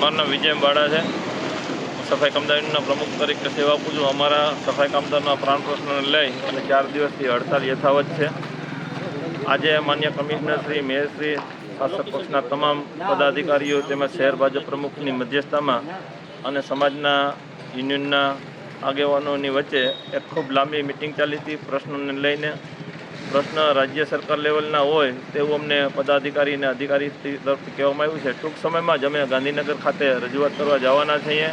મારું વિજય બાળા છે. સફાઈ કામદારીના પ્રમુખ તરીકે સેવા આપું છું. અમારા સફાઈ કામદારના પ્રાણ પ્રશ્નને લઈ અને ચાર દિવસથી હડતાલ યથાવત છે. આજે માન્ય કમિશનર શ્રી મેયરશ્રી શાસક પક્ષના તમામ પદાધિકારીઓ તેમજ શહેર ભાજપ પ્રમુખની મધ્યસ્થામાં અને સમાજના યુનિયનના આગેવાનોની વચ્ચે એક ખૂબ લાંબી મિટિંગ ચાલી હતી. પ્રશ્નોને લઈને પ્રશ્ન રાજ્ય સરકાર લેવલના હોય તેવું અમને પદાધિકારી અને અધિકારી તરફથી કહેવામાં આવ્યું છે. ટૂંક સમયમાં જ અમે ગાંધીનગર ખાતે રજૂઆત કરવા જવાના છીએ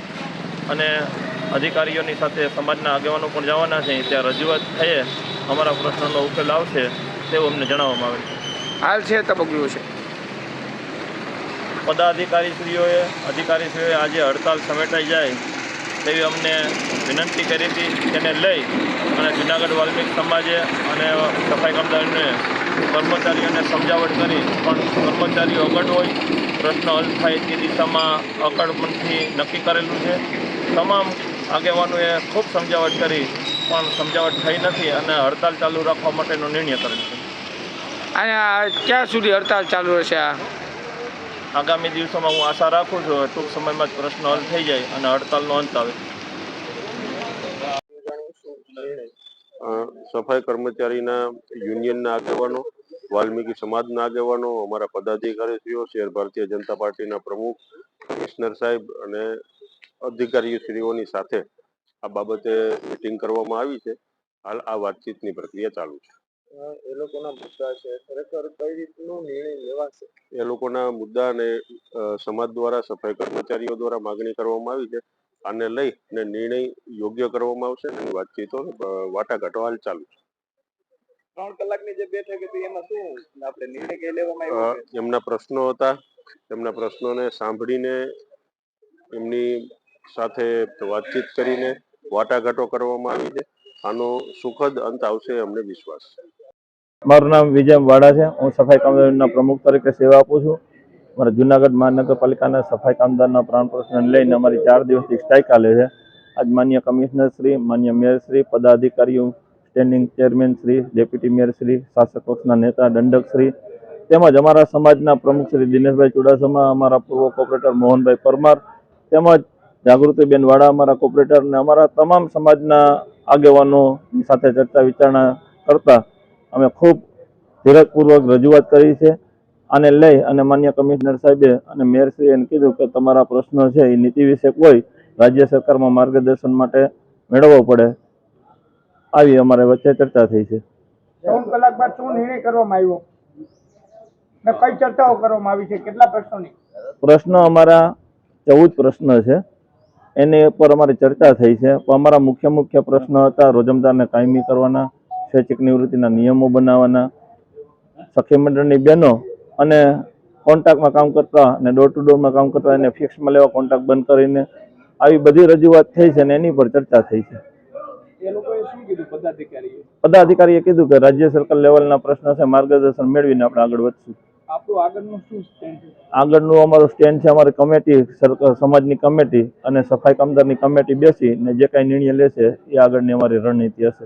અને અધિકારીઓની સાથે સમાજના આગેવાનો પણ જવાના છે. ત્યાં રજૂઆત થયે અમારા પ્રશ્નનો ઉકેલ આવશે તેવું અમને જણાવવામાં આવે છે. હાલ છે તબક્યું છે. પદાધિકારીશ્રીઓએ અધિકારીશ્રીઓએ આજે હડતાલ સમેટાઈ જાય તેવી અમને વિનંતી કરી હતી તેને લઈ અને જુનાગઢ વાલ્મિક સમાજે અને સફાઈ કામદારોને કર્મચારીઓને સમજાવટ કરી, પણ કર્મચારીઓ અગટ હોય, પ્રશ્ન હલ થાય તે દિશામાં અકડપણથી નક્કી કરેલું છે. તમામ આગેવાનોએ ખૂબ સમજાવટ કરી, પણ સમજાવટ થઈ નથી અને હડતાલ ચાલુ રાખવા માટેનો નિર્ણય કરેલો છે. અને ક્યાં સુધી હડતાલ ચાલુ રહેશે આ? આગામી દિવસોમાં હું આશા રાખું છું, ટૂંક સમયમાં જ પ્રશ્ન હલ થઈ જાય અને હડતાલનો અંત આવે. સફાઈ કર્મચારીના યુનિયનના આગેવાનો, વાલ્મીકી સમાજના આગેવાનો, અમારા પદાધિકારીશ્રીઓ, શહેર ભારતીય જનતા પાર્ટીના પ્રમુખ, કમિશનર સાહેબ અને અધિકારીશ્રીઓની સાથે આ બાબતે મિટિંગ કરવામાં આવી છે. હાલ આ વાતચીતની પ્રક્રિયા ચાલુ છે. એ લોકોના મુદ્દા છે. ખરેખર કઈ રીતનો નિર્ણય લેવાશે? એ લોકોના મુદ્દા અને સમાજ દ્વારા સફાઈ કર્મચારીઓ દ્વારા માગણી કરવામાં આવી છે. આને લઈ ને નિર્ણય યોગ્ય કરવામાં આવશે અને વાતચીતો વાટાઘાટો હાલ ચાલુ છે. ત્રણ કલાકની જે બેઠક હતી એમાં શું આપણે નિર્ણય કઈ લેવામાં આવ્યો છે? એમના પ્રશ્નો હતા. એમના પ્રશ્નોને સાંભળીને એમની સાથે વાતચીત કરીને વાટાઘાટો કરવામાં આવી છે. આનો સુખદ અંત આવશે અમને વિશ્વાસ મારું નામ વિજય વાડા છે. હું સફાઈ કામદારના પ્રમુખ તરીકે સેવા આપું છું. મારા જુનાગઢ મહાનગરપાલિકાના સફાઈ કામદારના પ્રાણ પ્રશ્ન લઈને અમારી ચાર દિવસથી સ્ટ્રાઇક ચાલે છે. આજ માન્ય કમિશનર શ્રી, માન્ય મેયર શ્રી, પદાધિકારીઓ standing chairman Shri deputy mayor Shri, શાસક પક્ષના નેતા, દંડક શ્રી, તેમજ અમારા સમાજના પ્રમુખ શ્રી દિનેશભાઈ ચુડાસમા, અમારા પૂર્વ કોર્પોરેટર મોહનભાઈ પરમાર, તેમજ જાગૃતિબેન વાડા, અમારા કોર્પોરેટર અને અમારા તમામ સમાજના આગેવાનો સાથે ચર્ચા વિચારણા કરતા અમે ખૂબ ધીરજપૂર્વક રજૂઆત કરી છે. આને લઈ અને માન્ય કમિશનર સાહેબે અને મેયરશ્રીએ એને કીધું કે તમારા પ્રશ્નો છે એ નીતિ વિશે કોઈ રાજ્ય સરકારમાં માર્ગદર્શન માટે મેળવવો પડે. આવી અમારે વચ્ચે ચર્ચા થઈ છે. ત્રણ કલાક બાદ શું નિર્ણય કરવામાં આવ્યો? ને કઈ ચર્ચાઓ કરવામાં આવી છે? કેટલા પ્રશ્નોની? પ્રશ્ન અમારા ચૌદ પ્રશ્ન છે. એની ઉપર અમારી ચર્ચા થઈ છે. અમારા મુખ્ય મુખ્ય પ્રશ્ન હતા રોજમદારને કાયમી કરવાના સ્વૈચ્છિક નિવૃત્તિના નિયમો બનાવવાના. સખી મંડળની બહેનો અને કોન્ટ્રાક્ટમાં કામ કરતા અને ડોર ટુ ડોરમાં કામ કરતા એને ફિક્સમાં લેવા કોન્ટ્રાક્ટ બંધ કરીને આવી બધી રજૂઆત થઈ છે અને એની પર ચર્ચા થઈ છે. પદાધિકારીએ? કીધું કે રાજ્ય સરકાર લેવલના પ્રશ્ન છે માર્ગદર્શન મેળવીને આપણે આગળ વધશું. આગળનું અમારું સ્ટેન્ડ છે, અમારી કમિટી સમાજની કમિટી અને સફાઈ કામદારની કમિટી બેસી ને જે કાંઈ નિર્ણય લેશે એ આગળની અમારી રણનીતિ હશે.